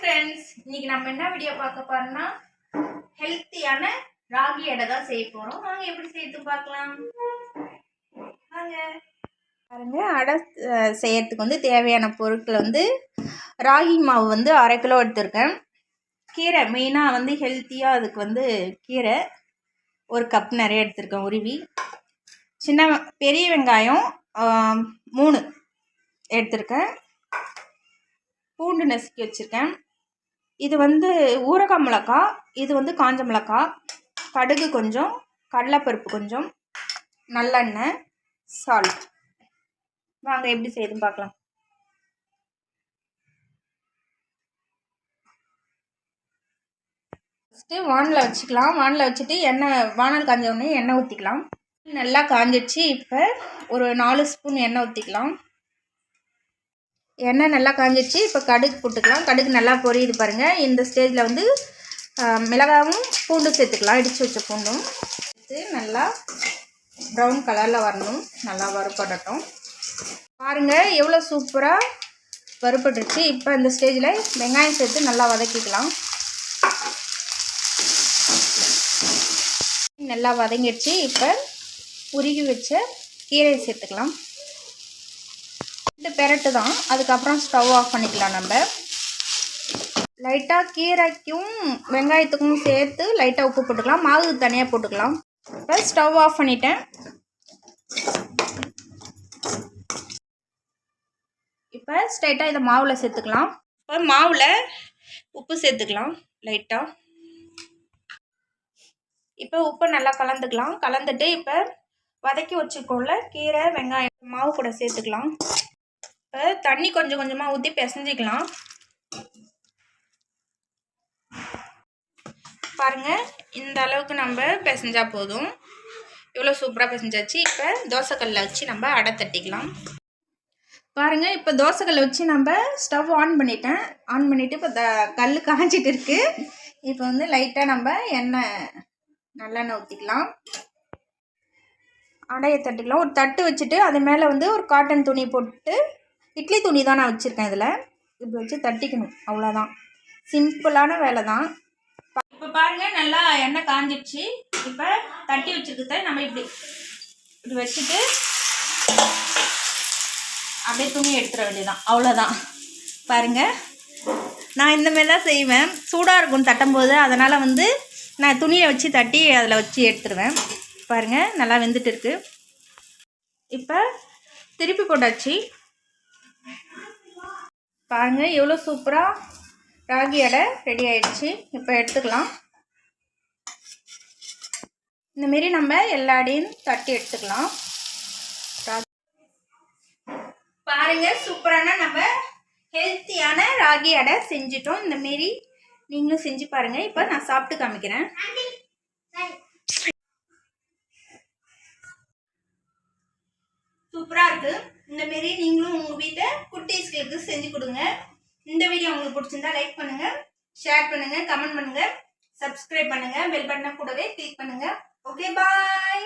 Friends இன்னைக்கு நம்ம என்ன வீடியோ பார்க்க போறோம்னா ஹெல்த்தியான ராகி எடை தான் செய்ய போறோம். வாங்க எப்படி செய்து பார்க்கலாம். வாங்க. பாருங்க அடை செய்யறதுக்கு வந்து தேவையான பொருட்கள் வந்து ராகி மாவு வந்து அரை கிலோ எடுத்திருக்கேன். கீரை மெயினாக வந்து ஹெல்த்தியாக அதுக்கு வந்து கீரை ஒரு கப் நிறைய எடுத்திருக்கேன் உருவி. சின்ன பெரிய வெங்காயம் மூணு எடுத்திருக்கேன். பூண்டு நசுக்கி வச்சுருக்கேன். இது வந்து ஊரக மிளகா இது வந்து காஞ்ச மிளகா கடுகு கொஞ்சம் கடலைப்பருப்பு கொஞ்சம் நல்லெண்ணெய் சால்ட் வாங்க எப்படி செய்யுதுன்னு பார்க்கலாம். ஃபஸ்ட்டு வானில் வச்சுக்கலாம். வானில் வச்சுட்டு எண்ணெய் வானல் காஞ்ச உடனே எண்ணெய் ஊற்றிக்கலாம் நல்லா காஞ்சிடுச்சு. இப்போ ஒரு நாலு ஸ்பூன் எண்ணெய் ஊற்றிக்கலாம் எண்ணெய் நல்லா காஞ்சிடுச்சு இப்போ கடுகு போட்டுக்கலாம். கடுகு நல்லா பொரியுது பாருங்கள் இந்த ஸ்டேஜில் வந்து மிளகாவும் பூண்டு சேர்த்துக்கலாம். இடித்து வச்ச பூண்டும். சேர்த்து நல்லா ப்ரௌன் கலரில் வரணும். நல்லா வறுப்படட்டும் பாருங்கள் எவ்வளோ சூப்பராக வறுப்பட்டுருச்சு இப்போ இந்த ஸ்டேஜில் வெங்காயம் சேர்த்து நல்லா வதக்கிக்கலாம். நல்லா வதங்கிடுச்சு. இப்போ உருகி வச்ச கீரையை சேர்த்துக்கலாம். இந்த பெரட்டு தான். அதுக்கப்புறம் ஸ்டவ் ஆஃப் பண்ணிக்கலாம் நம்ம. லைட்டாக கீரைக்கும் வெங்காயத்துக்கும் சேர்த்து லைட்டாக உப்பு போட்டுக்கலாம். மாவு தனியாக போட்டுக்கலாம். இப்போ ஸ்டவ் ஆஃப் பண்ணிட்டேன். இப்போ ஸ்ட்ரைட்டாக இதை மாவில் சேர்த்துக்கலாம். இப்போ மாவில் உப்பு சேர்த்துக்கலாம் லைட்டாக இப்போ உப்பு நல்லா கலந்துக்கலாம். கலந்துட்டு இப்போ வதக்கி வச்சுக்கோல கீரை வெங்காயம் மாவு கூட சேர்த்துக்கலாம். இப்போ தண்ணி கொஞ்சம் கொஞ்சமாக ஊற்றி பிசைஞ்சிக்கலாம். பாருங்கள் இந்த அளவுக்கு நம்ம பிசைஞ்சால் போதும். இவ்வளோ சூப்பராக பிசைஞ்சாச்சு. இப்போ தோசைக்கல்ல வச்சு நம்ம அடை தட்டிக்கலாம். பாருங்கள் இப்போ தோசைக்கல்ல வச்சு நம்ம ஸ்டவ் ஆன் பண்ணிட்டேன். ஆன் பண்ணிவிட்டு இப்போ த கல் காஞ்சிட்டு இருக்குது இப்போ வந்து லைட்டாக நம்ம எண்ணெய் நல்லெண்ணெய் ஊற்றிக்கலாம் அடையை தட்டிக்கலாம். ஒரு தட்டு வச்சுட்டு அது மேலே வந்து ஒரு காட்டன் துணி போட்டு இட்லி துணி தான் நான் வச்சுருக்கேன் இதில். இப்படி வச்சு தட்டிக்கணும். அவ்வளோதான் சிம்பிளான வேலை தான் இப்போ பாருங்க நல்லா எண்ணெய் காஞ்சிடுச்சு இப்போ தட்டி வச்சுருக்கத நம்ம இப்படி இப்படி வச்சுட்டு அப்படியே துணி எடுத்துட வேண்டியதான் அவ்வளோதான் பாருங்கள் நான் இந்தமாரிலாம் தான் செய்வேன். சூடாக இருக்கும் தட்டும்போது அதனால் வந்து நான் துணியை வச்சு தட்டி அதில் வச்சு எடுத்துருவேன். பாருங்கள் நல்லா வெந்துட்டு இருக்கு. இப்போ திருப்பி போட்டாச்சு. பாருங்க எவ்வளோ சூப்பராக ராகி அடை ரெடி ஆயிடுச்சு. இப்போ எடுத்துக்கலாம். இந்த மாரி நம்ம எல்லா அடையும் தட்டி எடுத்துக்கலாம். ராகி பாருங்க சூப்பரான நம்ம ஹெல்த்தியான ராகி அடை செஞ்சிட்டோம். இந்த மாரி நீங்களும் செஞ்சு பாருங்க. இப்போ நான் சாப்பிட்டு காமிக்கிறேன். சூப்பரா இந்த மாரி நீங்களும் உங்கள் வீட்டை குட்டீஸ்களுக்கு செஞ்சு கொடுங்க. இந்த வீடியோ உங்களுக்கு பிடிச்சிருந்தா லைக் பண்ணுங்கள் ஷேர் பண்ணுங்கள் கமெண்ட் பண்ணுங்கள் சப்ஸ்கிரைப் பண்ணுங்க பெல் பட்டனை கூடவே கிளிக் பண்ணுங்கள் ஓகே பாய்